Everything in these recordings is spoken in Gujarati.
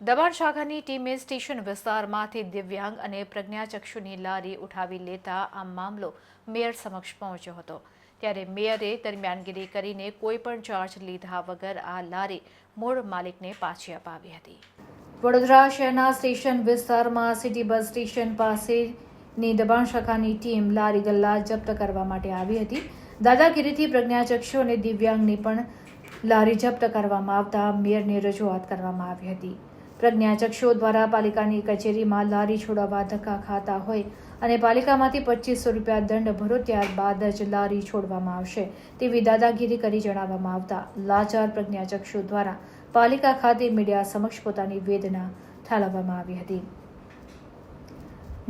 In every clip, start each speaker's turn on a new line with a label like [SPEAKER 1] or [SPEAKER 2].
[SPEAKER 1] દબાણ શાખાની ટીમે સ્ટેશન વિસ્તારમાંથી દિવ્યાંગ અને પ્રજ્ઞાચક્ષુની લારી ઉઠાવી લેતા આ મામલો મેયર સમક્ષ પહોંચ્યો હતો. ત્યારે મેયરે દરમિયાનગીરી કરીને કોઈ પણ ચાર્જ લીધા વગર આ લારી મૂળ માલિકને પાછી અપાવી હતી. વડોદરા શહેરના સ્ટેશન વિસ્તારમાં સિટી બસ સ્ટેશન પાસેની દબાણ શાખાની ટીમ લારી ગલ્લા જપ્ત કરવા માટે આવી હતી. દાદાગીરીથી પ્રજ્ઞાચક્ષુ અને દિવ્યાંગની પણ લારી જપ્ત કરવામાં આવતા મેયરને રજૂઆત કરવામાં આવી હતી. પ્રજ્ઞાચક્ષુઓ દ્વારા પાલિકાની કચેરીમાં લારી છોડાવવા ધક્કા ખાતા હોય અને પાલિકામાંથી પચીસો રૂપિયા દંડ ભરો ત્યારબાદ જ લારી છોડવામાં આવશે તેવી દાદાગીરી કરી જણાવવામાં આવતા લાચાર પ્રજ્ઞાચક્ષુ દ્વારા પાલિકા ખાતે મીડિયા સમક્ષ પોતાની વેદના ઠાલવવામાં આવી હતી.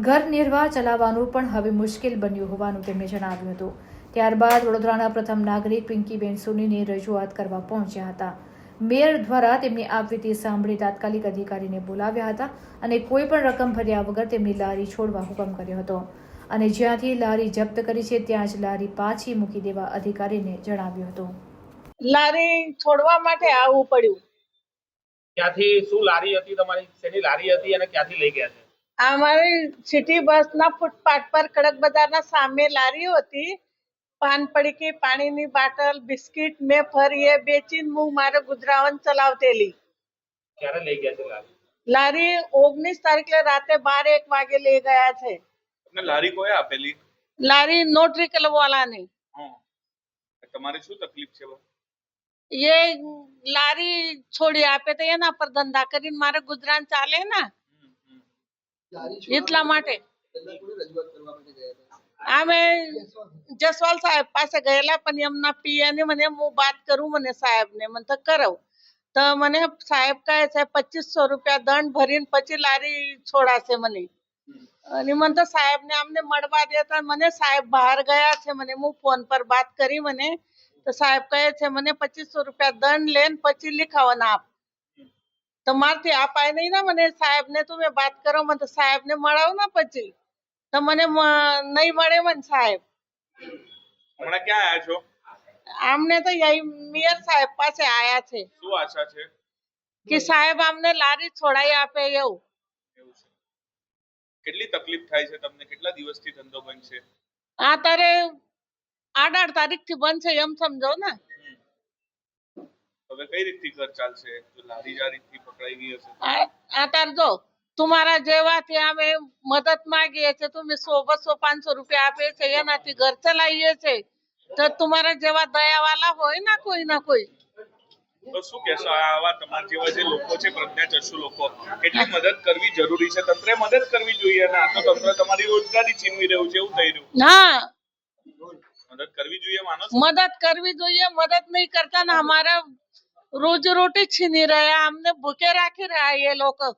[SPEAKER 1] ઘર નિર્વાહ ચલાવવાનું પણ હવે મુશ્કેલ બન્યું હોવાનું તેમણે જણાવ્યું હતું. ત્યારબાદ વડોદરાના પ્રથમ નાગરિક પિંકીબેન સુનીની રજૂઆત કરવા પહોંચ્યા હતા. મેયર દ્વારા તેમની આપવીતી સાંભળી તાત્કાલિક અધિકારીને બોલાવ્યા હતા અને કોઈ પણ રકમ ભર્યા વગર તેમની લારી છોડવા હુકમ કર્યો હતો. અને જ્યાંથી લારી જપ્ત કરી છે ત્યાં જ લારી પાછી મૂકી દેવા અધિકારીને જણાવ્યું હતું.
[SPEAKER 2] લારી છોડવા માટે આવવું પડ્યું.
[SPEAKER 3] ક્યાંથી શું લારી હતી તમારી? શેની લારી હતી અને ક્યાંથી લઈ ગયા છે?
[SPEAKER 2] અમારી સિટી બસના ફૂટપાથ પર કડક બજારના સામે લારીઓ હતી. પાન પડીકી પાણીની બાટલ બિસ્કિટ મેં ફરી એ બેચીને હું મારે ગુજરાવન ચલાવતેલી.
[SPEAKER 3] ક્યારે લઈ ગયા છે લારી?
[SPEAKER 2] લારી ઓગણીસ તારીખે રાતે બાર એક વાગે લઈ ગયા છે.
[SPEAKER 4] તમને લારી કોઈ આપેલી?
[SPEAKER 2] લારી નોટરી
[SPEAKER 4] હં. તમારે શું તકલીફ છે
[SPEAKER 2] એ લારી છોડી આપે તો એના પર ધંધા કરીને મારે ગુજરાન ચાલે ને. એટલા માટે. અમે જસવાલ સાહેબ પાસે ગયેલા, પણ એમના પીએ ને મને હું વાત કરું મને સાહેબ ને મને તો કરો તો મને સાહેબ કહે છે, પચીસો રૂપિયા દંડ ભરીને પછી લારી છોડાશે મને. અને મને તો સાહેબ ને અમને મળવા દેતા મને સાહેબ બહાર ગયા છે, મને હું ફોન પર વાત કરી મને. તો સાહેબ કહે છે, મને પચીસો રૂપિયા દંડ લેન પછી લીખાવાના આપ. તો મારથી અપાય નહીં ને મને સાહેબ ને તમે વાત કરો, મને તો સાહેબ ને મળાવો ને પછી. તો મને નહીં મળે મને સાહેબ.
[SPEAKER 4] હમણાં ક્યાં આવ્યા છો?
[SPEAKER 2] આમને તો મેયર સાહેબ પાસે આયા છે.
[SPEAKER 4] શું આશા છે?
[SPEAKER 2] કે સાહેબ અમને લારી છોડાઈ આપે એવું.
[SPEAKER 4] કેટલી તકલીફ થાય છે તમને? કેટલા દિવસથી ધંધો બંધ છે?
[SPEAKER 2] આ તારે આઠ આઠ તારીખથી બંધ છે એમ સમજો ને.
[SPEAKER 4] હવે કઈ રીતથી ઘર ચાલશે? લારી જારી થી પકડાઈ ગઈ હશે
[SPEAKER 2] આ તાર જો તમારા જેવાથી અમે મદદ માંગીએ છીએ. તમે સો બસો પાંચસો રૂપિયા આપે છે એનાથી ઘર ચલાવીએ છે. તો તમારા જેવા દયાવાલા હોય ના કોઈ ના કોઈ?
[SPEAKER 4] તો શું કહેશો? આવા તમારા જેવા જે લોકો છે પ્રજ્ઞાચક્ષુ લોકો કેટલી મદદ કરવી જરૂરી છે? તંત્રે મદદ કરવી જોઈએ અને આ તો તંત્ર તમારી રોજગારી છીનવી રહ્યું છે એવું થઈ રહ્યું.
[SPEAKER 2] હા
[SPEAKER 4] મદદ કરવી જોઈએ માનો
[SPEAKER 2] મદદ કરવી જોઈએ મદદ નહીં કરતા ને અમારા રોજ રોટી છીની રહ્યા અમને ભૂખે રાખી રહ્યા એ લોકો.